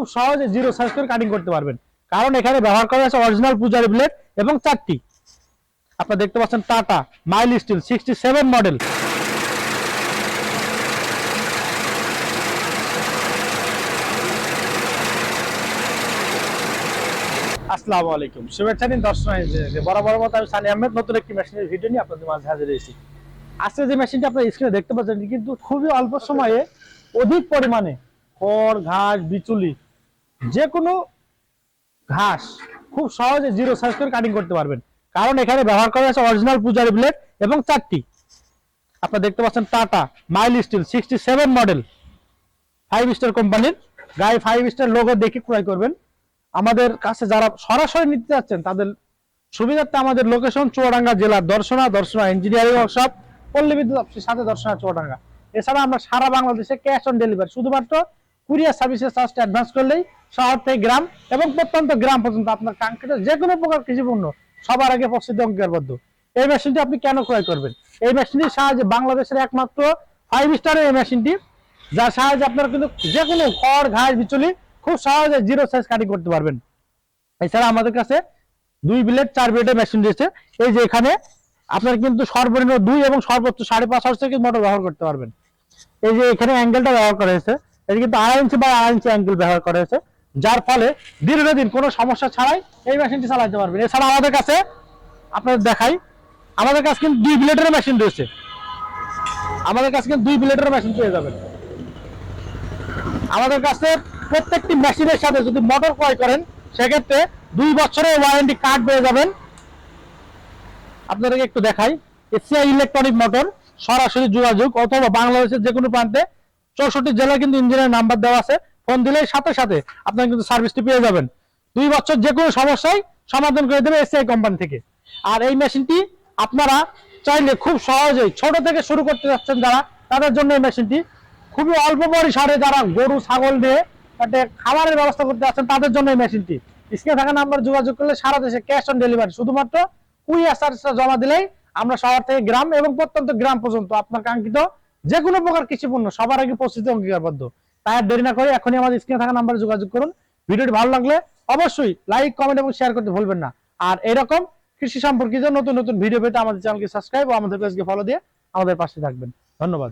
খুব সহজে zero size করে কাটিং করতে পারবেন। কারণ এখানে ব্যবহার করা আছে অরিজিনাল পূজারি ব্লেড এবং চারটি। আপনারা দেখতে পাচ্ছেন Tata mild steel sixty seven model আসসালামু আলাইকুম। শুভেচ্ছা দিন দর্শক বরাবর আমি সানি আহমেদ, নতুন একটি মেশিনের ভিডিও নিয়ে আপনাদের মাঝে হাজির হয়েছি। আজকে যে মেশিনটি আপনার স্ক্রিনে দেখতে পাচ্ছেন কিন্তু খুবই অল্প সময়ে অধিক পরিমাণে খড়, ঘাস, বিচুলি যে কোনো ঘাস খুব সহজে জিরো সাইজ করে কাটিং করতে পারবেন। কারণ এখানে ব্যবহার করা আছে অরিজিনাল পূজারি ব্লেড এবং চারটি। আপনারা দেখতে পাচ্ছেন Tata mild steel sixty seven model five star কোম্পানির গায়ে ফাইভ স্টার লোগো দেখে ক্রয় করবেন। আমাদের কাছে যারা সরাসরি নিতে যাচ্ছেন, তাদের সুবিধার্থে আমাদের লোকেশন চুয়াডাঙ্গা জেলার দর্শনা দর্শনা ইঞ্জিনিয়ারিং ওয়ার্কশপ পল্লী বিদ্যুৎ অফিসের সাথে দর্শনা চুয়াডাঙ্গা। এছাড়া আমরা সারা বাংলাদেশে ক্যাশ অন ডেলিভারি শুধুমাত্র কুরিয়ার সার্ভিসের চার্জটা অ্যাডভান্স করলেই শহর থেকে গ্রাম এবং প্রত্যন্ত গ্রাম পর্যন্ত আপনার কাঙ্ক্ষিত যে কোনো প্রকার কৃষি পণ্য সবার আগে পৌঁছতে অঙ্গীকারবদ্ধ। এই মেশিনটি আপনি কেন ক্রয় করবেন? এই মেশিনটির সাহায্যে বাংলাদেশের একমাত্র ফাইভ স্টারের এই মেশিনটি, যার সাহায্যে আপনারা কিন্তু যে কোনো খড়, ঘাস, বিচুলি খুব সহজে জিরো সাইজ কাটিং করতে পারবেন। এছাড়া আমাদের কাছে দুই ব্লেড চার ব্লেডের মেশিন রয়েছে। এই যে এখানে আপনার কিন্তু সর্বনিম্ন দুই এবং সর্বোচ্চ সাড়ে পাঁচ হাজার থেকে মোটর ব্যবহার করতে পারবেন। এই যে এখানে অ্যাঙ্গেলটা ব্যবহার করা হয়েছে। এটি কিন্তু আড়াই ইঞ্চি বা আড়াই ইঞ্চি অ্যাঙ্গেল ব্যবহার করা হয়েছে, যার ফলে দীর্ঘদিন কোনো সমস্যা ছাড়াই এই মেশিনটি চালাতে পারবেন। এছাড়া আমাদের কাছে, আপনাদের দেখাই, আমাদের কাছে কিন্তু দুই ব্লেডের মেশিন রয়েছে। আমাদের কাছে কিন্তু দুই ব্লেডের মেশিন পেয়ে যাবেন। আমাদের কাছে প্রত্যেকটি মেশিনের সাথে যদি মোটর ক্রয় করেন, সেক্ষেত্রে দুই বছরের ওয়ারেন্টি কার্ড পেয়ে যাবেন। আপনাদেরকে একটু দেখাই এসিআই ইলেকট্রনিক মোটর সরাসরি যোগাযোগ অথবা বাংলাদেশের যে কোনো প্রান্তে চৌষট্টি জেলায় কিন্তু ইঞ্জিনের নাম্বার দেওয়া আছে। ফোন দিলেই সাথে সাথে আপনারা কিন্তু সার্ভিসটি পেয়ে যাবেন। দুই বছর যে কোনো সমস্যায় সমাধান করে দেবে এসিআই কোম্পানি থেকে। আর এই মেশিনটি আপনারা চাইলে খুব সহজেই ছোট থেকে শুরু করতে যাচ্ছেন যারা, তাদের জন্য এই মেশিনটি খুবই অল্প পরিসরে যারা গরু, ছাগল নিয়ে একটা খাবারের ব্যবস্থা করতে যাচ্ছেন, তাদের জন্য এই মেশিনটি। স্ক্রিনে থাকা নাম্বার যোগাযোগ করলে সারা দেশে ক্যাশ অন ডেলিভারি। শুধুমাত্র কুড়িয়া চার্জটা জমা দিলেই আমরা শহর থেকে গ্রাম এবং প্রত্যন্ত গ্রাম পর্যন্ত আপনার কাঙ্ক্ষিত যে কোনো প্রকার কৃষি পণ্য সবার আগে প্রস্তুতি অঙ্গীকারবদ্ধ। তাই আর দেরি না করে এখনই আমাদের স্ক্রিনে থাকা নাম্বারে যোগাযোগ করুন। ভিডিওটি ভালো লাগলে অবশ্যই লাইক কমেন্ট এবং শেয়ার করতে ভুলবেন না। আর এরকম কৃষি সম্পর্কিত নতুন নতুন ভিডিও পেতে আমাদের চ্যানেলকে সাবস্ক্রাইব ও আমাদের পেজকে ফলো দিয়ে আমাদের পাশে থাকবেন। ধন্যবাদ।